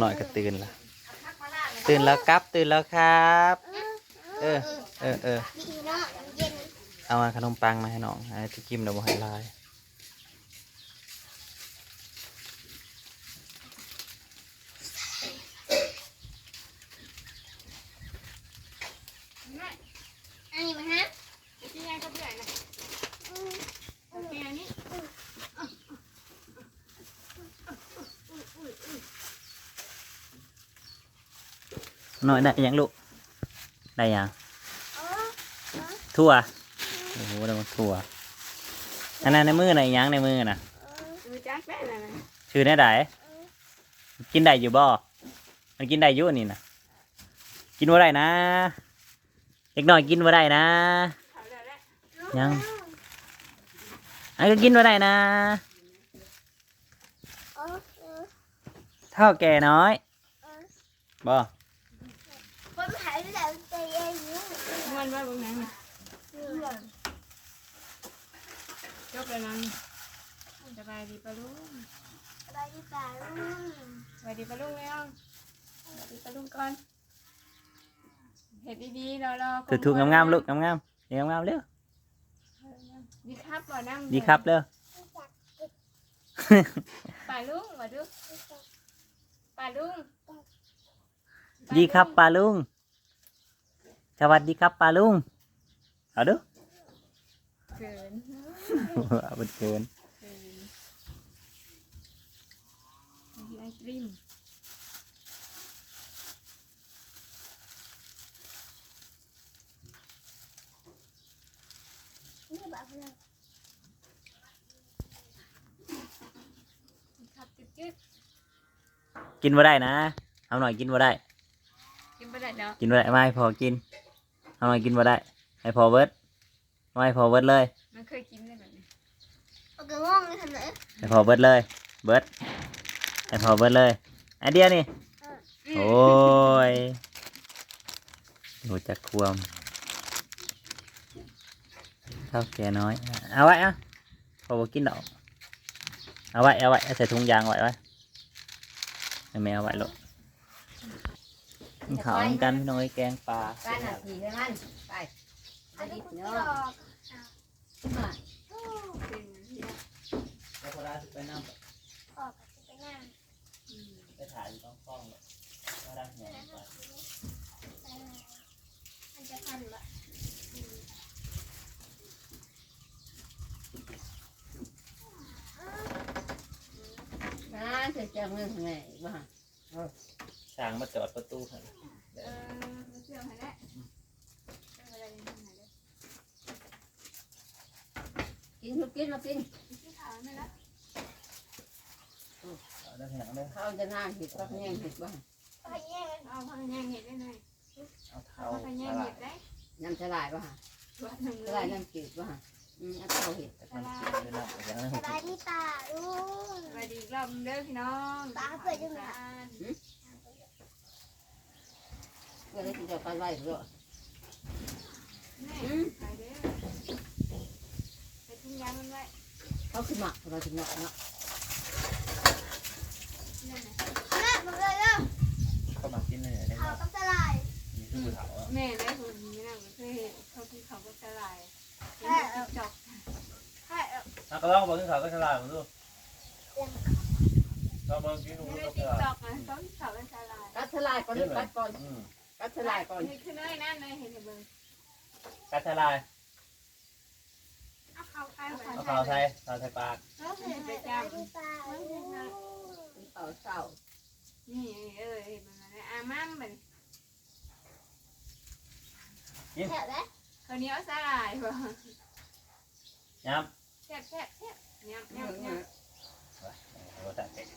หน่อยก็ตื่นละตื่นแล้วครับ ตื่นแล้วครับ เออ เออเออเอามาขนมปังมาให้น้องไอ้ที่กิมเดี๋ยวบ่ให้ลายอันนี้มาฮะ ที่ยายก็เบื่อนะโอเคอันนี้ หน่อยได้ยังลูก ได้ยังทั่วโอ้โหได้มาทั่วอันนั้นในมือไหนยังในมือน่ะดูจักไนะชื่อแน่ไดกินได้อยู่บ่มันกินได้อยู่นี่นะกินว่าได้นะเด็กน้อยกินว่าได้นะยังอันก็กินว่าได้นะเท่าแก่น้อยบ่ คนหายแล้วใจเย็นอยู่ มันว่าบางนั้น จบแล้วนั้นสบายดีปะลุงไปดีป่าลุงสบายดีปะลุงแล้วสบายดีปะลุงก่อนเห็ดดีๆรอรอถูกถูกๆงามๆลูกงามๆเดี๋ยวงามๆเร็วดีครับบ่น้ำดีครับเร็วป่าลุงมาดูป่าลุงดีครับปลาลุงสวัสดีครับปลาลุงเอาดูเกิน เอาเป็นเกินเกินกินไอศครีมนี่บ้าเพื่อนครับจืดกินว่าได้นะเอาหน่อยกินว่าได้ๆกินไปได้เนาะกินว่าได้ไม่ให้พอกินเอาหน่อยกินว่าได้ให้พอเบิร์ดไม่ให้พอเบิร์ดเลย ให้พอเบิดเลย เบิดให้พอเบิดเลยอันเดียวนี่ โอ้ยรู้จักควมเท่าแก่น้อย เอาไว้อะพอบอกกินดอกเอาไว้ เอาไว้ ใส่ถุงยางไว้ไว้ให้แม่เอาไว้ลูกกินข้าวเหมือกันพี่น้อยแกงปลา บ้านหนาที่ให้มันไปอันนี้เนาะ ก มา เป็นที่ แล้วพอได้ไป นั่งออกไปงานไปถ่ายอยู่ต้องกล้องเลยพอได้แหงไปมันจะทันปะน้าจะจอเงินทางไหนบ้างช้างมาจอดประตูให้เออมาเชื่อมให้แล้วเชื่อมอะไรในลยกินทุกกินมากินที่ขาวไม่ละ ได้แหงเลยเขาจะน่าเห็ดก็แย่งเห็ดบ้างไปแย่งกันเอาพังแยงเห็ดได้หน่อยเอาเท้าเอาพังแยงเห็ดได้น้ำสลายบ้างตัวหนึ่งสเลลายยน้ำจืดบ้างอืมเอาเท่าเห็ดแต่มันกินไม่ได้อย่างนั้นสบายดีป่าลุงสวัสดีอีกรอบเด้อพี่น้องเพื่อที่จะไปไหวหรือแม่ไปเด้อไปทิ้งยามันไว้เขาขึ้นหมักเราถึงหมักเนาะนั่นน่ะ แม่มาเลยเร็วก็มากินเลยได้เขากับสลายมีทุกเท้าแม่ได้คนนี้นะเคยเห็นเขาที่เขาก็สลายจอกให้เอาอะก็ลองบอกกินข้าวก็ฉลาดผมดูลองบอกกินดูไม่ได้ก็ฉติ๊กลาดจอกนะเขาที่เขาเป็นสลายกัดสลายก่อนกัดก่อนอืมกัดสลายก่อนนี่คือเนยนั่นเลยเห็นเบิ่งกัดฉลาดเอาเขาใครเอาข้าวใส่ข้าวใส่ปาก เขาเห็นไปสจ้บายดีป่าลุง เต่าเต่านี่เออเห็นมันนะอามั่มมันแถวไหนเขาเนี้ยสลายบ่ย้แซ่บแซ่บแซ่บยำยำยำำ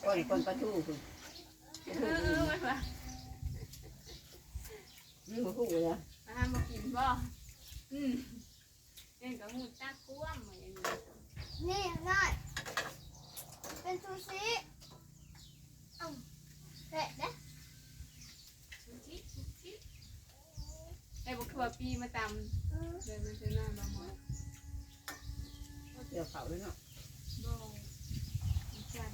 ก่อนก่อนประตูคุณเออมันว่านี่มันคู่เลยมาทำมากินบ่อืมเล่นกับหูตากุ้มเหมือนนี้นี่หน่อยเป็นซูชิอ้าว เผ็ดนะซูชิซูชิไอ้บุกถั่วปีมาตำอืมเดินมาเจอหน้าบ้าหมอเดี๋ยวเขาเลยเนาะบ่จัน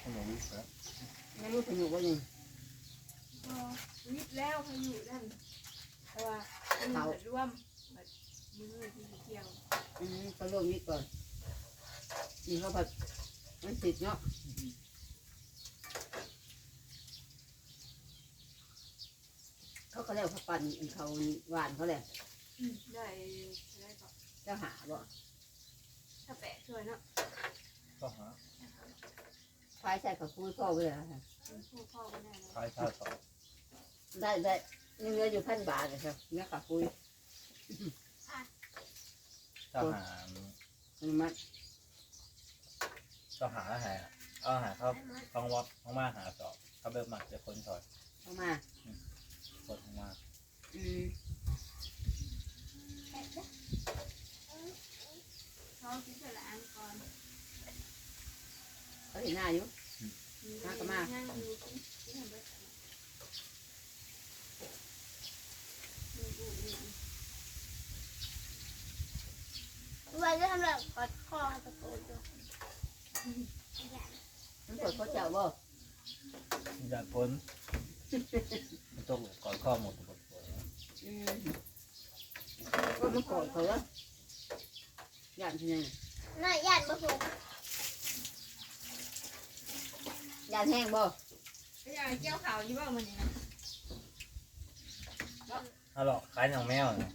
เหนูวิทย์แล้วไม่รู้สนุกว่ายังพอวิทย์แล้วพายุนั่นแต่ว่ามันเหมือนร่วมแบบมือที่เกี่ยวอืมเขาลงนี่ก่อนนี่เขาผัดมันติดเนาะ เขาก็แล้วเขาปั่นเขาหวานเขาแหละอืมได้ได้ก็เจะหาบ่ถ้าแปะช่วยเนาะก็หาไฟใส่กับปุ้ยพ่อไว้เลยค่ะเป็นผู้พ่อก็ได้แล้วคล้ายชาติต่อได้ได้ยังเหลืออยู่พันบาทเลยครับเนื้อกับปุ้ยเจ้าหามันมัดเจ้าหาอาหารเอาอาหารเข้าท้องวัดท้องมาหาสอบเขาเบิกหมักจะคนซอยเข้ามา กดท้องมาอืมเขาคิดจะละอันก่อนเขาเห็นหน้าอยู่ มาก็มา นั่งดูสิที่ทำแบบดูดูดูวันจะทำแบบกอดคอตะโกนด้วยมันกดเขาเจ้าบ่อยากพ้ นมันต้องก่อนข้อหมดหมดหมดอืมก็มันกดเขาอะอย่างที่นี่น่าญาติมาผูกยานแห้งบ่ไอ้ยายเกี่ยวขาวยี่บ้ามันนี่นะเอาหรอกคล้ายหนังแมวนะ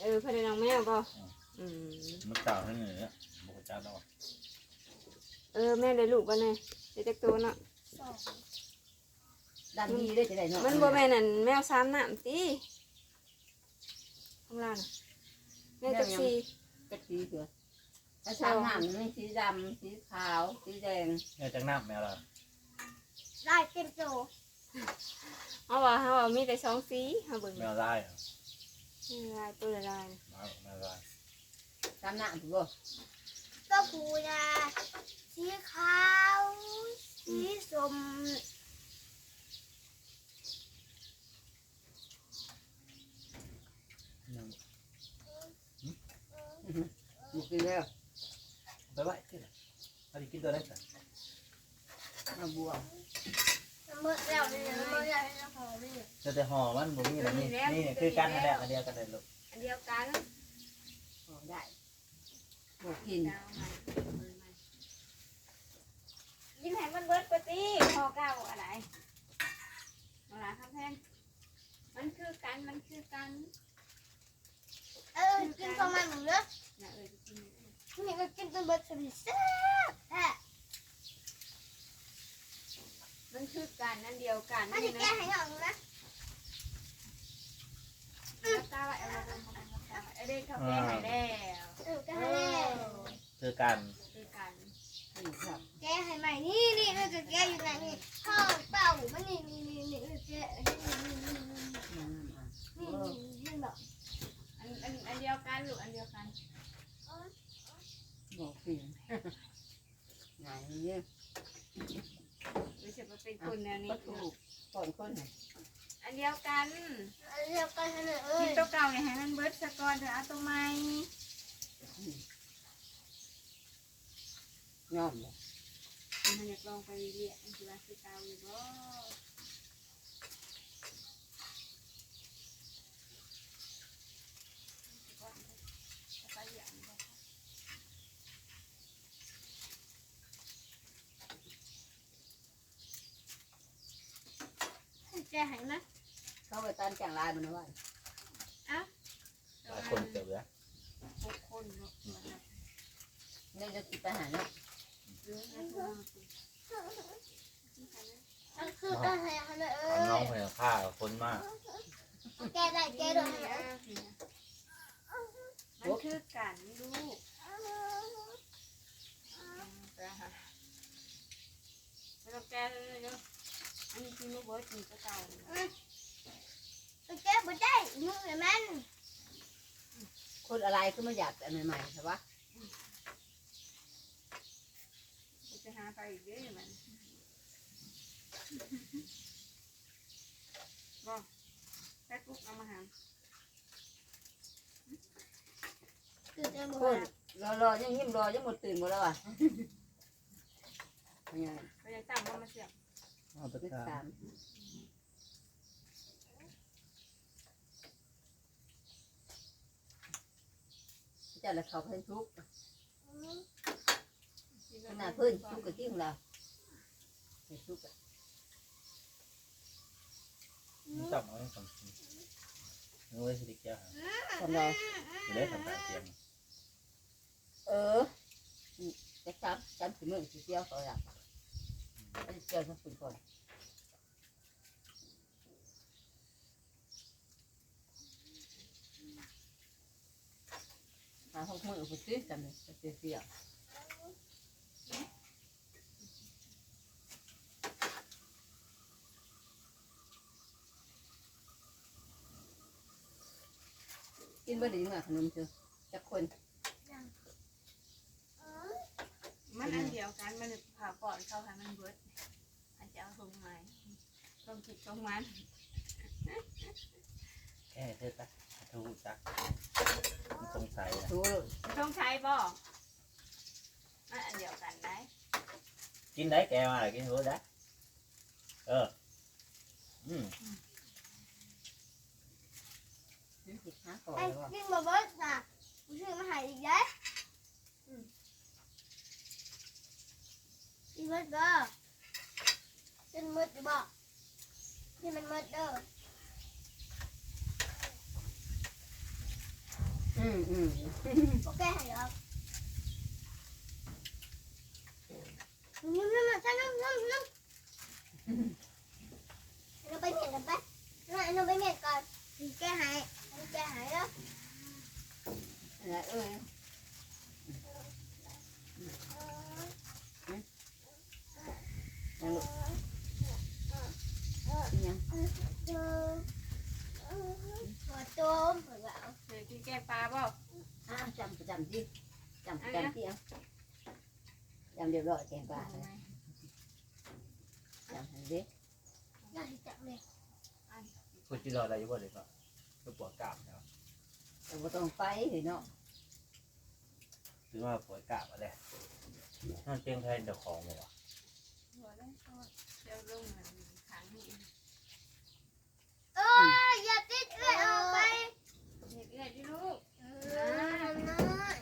เออพอดีน้องแม่ป่ะอืมมันเต่าทั้งเหนือบอกจ้าดอกเออแม่ได้ลูกป่ะเนี่ยได้จักตัวเนาะสอง ด้านดีได้จะได้เนาะมันบ่แม่นั่นแมวซ้ำน้ำตีข้างล่างน่ะแม่จักสีกะทิเถื่อถ้าชามหางนี่สีดำสีขาว สีแดงเนี่ยจังน้ำแมวละได้เต็มโตเอาว่าเอาว่ามีแต่สองสีเอาเบิ่งแมวไล่อะนี่ลายตัวละลายมาแมวไล่ชามหน้าถูกบ่ก็ผูนะสีขาว สีส้ม หมด กินแล้วไปไหวที่ไหนเอาดิกินตัวได้สิมาบัวเมื่อแล้วเนี่ยเมื่อแล้วเนี่ยหอมเนี่ยจะแต่ห่อมันบ่มีอะไรนี่นี่คือกันนั่นแหละอันเดียวกันเลยลูกอันเดียวกันพอได้บวกกินเอาใหายิ้มให้มันเบิดปะติพอเก้าอะไรเอาล่ะครับแพงมันคือกันมันคือกัน เออกินประมาณหนึ่งเนาะนะเอะ นี่ก็กินจนเบิดสมิแซ่บแท้มันคือกันนั่นเดียวกันอันนี่นี้แกนะให้หน่อยนะแล้วตาไว้เอาลงเอาลงเอาลงไอ้เด็กเขาแก้ให้แล้วเออแกให้แล้วคือกันคือกันนี่ครับแกให้ใหม่นี่นี่เราจะแกอยู่ไหนนี่ข้าวเต่ามันนี่นี่นี่นี่เราแกนี่นี่นี่นี่ น้ำอะ นี่นี่แบบ อันอันอันเดียวกันหรืออันเดียวกัน บอกกินไหนเนี่ย หรือจะมา เป็นคนแนวนี้ก็ถูกก่อนคนไหน Ờ, อันเดียวกันเรียกกันให้หน่อยเอ้กิยนตัวเก่าเนี่ยให้มันเบิดสะก่อนเถอะเอาตัวใหม่ย่อมเลยมันอยากลองไปเรียนอันที่ว่าคือเก่าอยู่บ่ไปอย่างบ่ แกให้นะเข้าไปตามจางลายมันนะว่าหลายคนเกิดแล้วหกคนเนาะเนี่ยจะติดไปหาเนาะเยอะนะตัวน้องสิอันคือกันให้หน่อยเอ้เอาน้องยไปฆ่าคนมากแกได้แกโดนให้หน่อยมันคือกันลูกไปหาไม่ต้องแก้เลยเนาะ อันนี้คือลูกเบิร์ดมีตัวเก่าแกบ่ได้มือมันคนอะไรก็ไม่อยากแต่ใหม่ๆใช่ปะจะหาไปอีกเยอะมันบอกแป๊กปุ๊กเอามาหาคือจะบ่คนรอรอยังยิ้มรอยังหมดตื่นหมดแล้วอะอันนี้ก็ยังตั้งว่ามาเสียบ เอาไปลึกข้าสามเจ้าละเขาเพิ่นทุกข์ขนาดเพิ่นทุกข์กับที่ของเราเพิ่นทุกข์อะจับเอาให้ผมนึกว่าสิแก้วทำเราจะได้ทำตาเตียงเออจะจับจับสิมือสิเสียวเขาอยาก ไปเจียวสักคนก่อนหาหกมือไปซื้อจำเลยไปเสียกินบ่ได้ยังไงขนมเชื่อจักคน มันอันเดียวกัน มันผ่าก่อนเข้าให้มันเบิดอันจะเอาทงไม้ ต้องคิดตรงมันแค่เธอปะทูจักมันสงสัยนะถูกต้องใช้บ่มันอันเดียวกันได้ กินได้แกมากินรู้ได้เอออืมสิหาก่อนไอ้แล้วว่ากินบ่เบิดน่ะกูซื้อมาให้อีกเด้อืมกินเบิดเด้อกินหมดอยู่บ่กิ นมันหมดเด้ออืมอืมโอเคให้หรอกนุ่มๆๆจ้านุ่มๆๆเราไปเมียนกันไปเราไปเมียนก่อนแกให้แกให้แล้วอะไรเอ้ยยังลูกยัง หัว โจมเหมือนเอาเดี๋ยวกินแกงปลาบ่อ่าจำประจำดิจำประจำที่อะจำเรียบร้อยแกงปลาจำทันดิอยากจับเลยพูดจีรออะไรอยู่บ่เลยก็คือปวดกล้ามเนาะแต่บ่ต้องไปเห็นเนาะหรือว่าปวดกล้ามอะไรนั่นเตียงไทยเดี๋ยวของเลยวะหัวได้ก็เดี๋ยวลงเหมือนขังนี่เอ้ ยอย่าติดเอื้อยออกไปเห็ดเอื้อยที่ลูกน้อย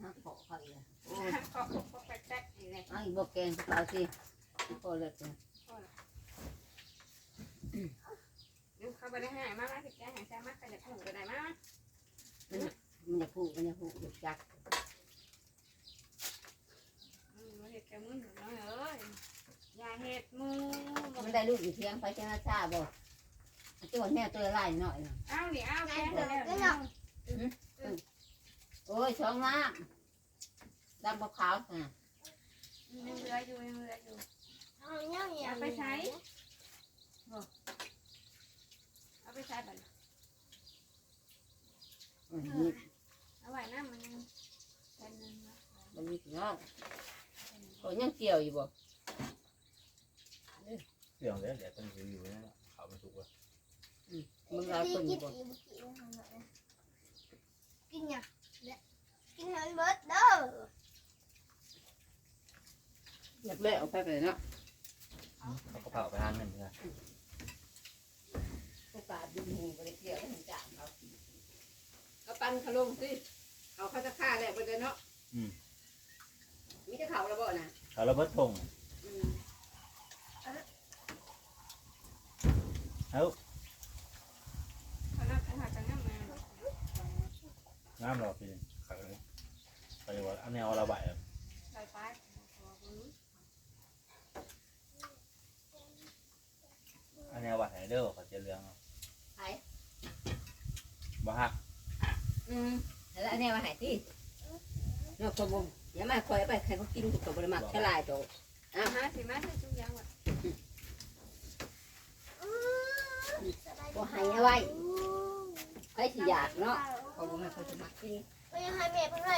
ห้าขอเขาอีกโอ้ขอขอแป๊กๆอีกเลยเอาอีกบอกแกงเขาสิพอเลยจ้ะดูเข้าไปได้หามากนะที่แกหายใจมากขยับหูกันได้มากมันจะพูดมันจะพูดหยุดจักมเห็ดแกมึนน้อยเอ้ยอย่าเห็ดมูมันได้ลูกอยู่เทียงไปแค่นั้นทราบบ่ ตัวแม่ตัวไล่หน่อยอ้าวนี่อ้าวแกงเดี๋เดี๋ยยววก็เดี๋หยนัวกโอ้ยช่องน้ำดำขาวๆน่ะยังเหลืออยู่ยังเหลืออยู่ เอาเงี้ยเงี้ยเอาไปใช้บัตรอืมนี่เอาไว้น้ำมันยังเป็นนึงนะมันมีเนาะก็ยังเกี่ยวอยู่บ่เครื่องเลยเดี๋ยวต้องอยู่อยู่นั่นแหละเขาไม่ถูกเลย มึงเอาคนอยู่บ่กินเนี่ยกินให้เบิดเด้ออยากเละเอาไปเลยเนาะเขาก็เผาไปทางนั้นเลยโอกาสดูหูบ่ได้เกี่ยวให้จ่างเขาเอาปันเขาลงสิเอาเขาจะฆ่าแหละบ่ได้เนาะมีแต่เขาแล้วบ่น่ะเขาระเบิดพงอืมเอ้าน่าจะหาจังน้ำมา น้ำรอปีนเขาเลยไปว่าอันแนวระบายใส่ไปอันแนววัดไหนเด้อเขาจะเรื่องไผบ้าอืมแล้วอันนี้มาใหายที่เนาะคนบ่อย่ามาคอยเอาไปใครเขากินก็บ่ได้มักฉลาดโตอาหารสิมาที่จุกยังว่ะบ่ให้เอาไว้ใครสิอยากเนาะ เขาบ่แม่เขาจะมักกินก็ยังให้แม่เพิ่นเลย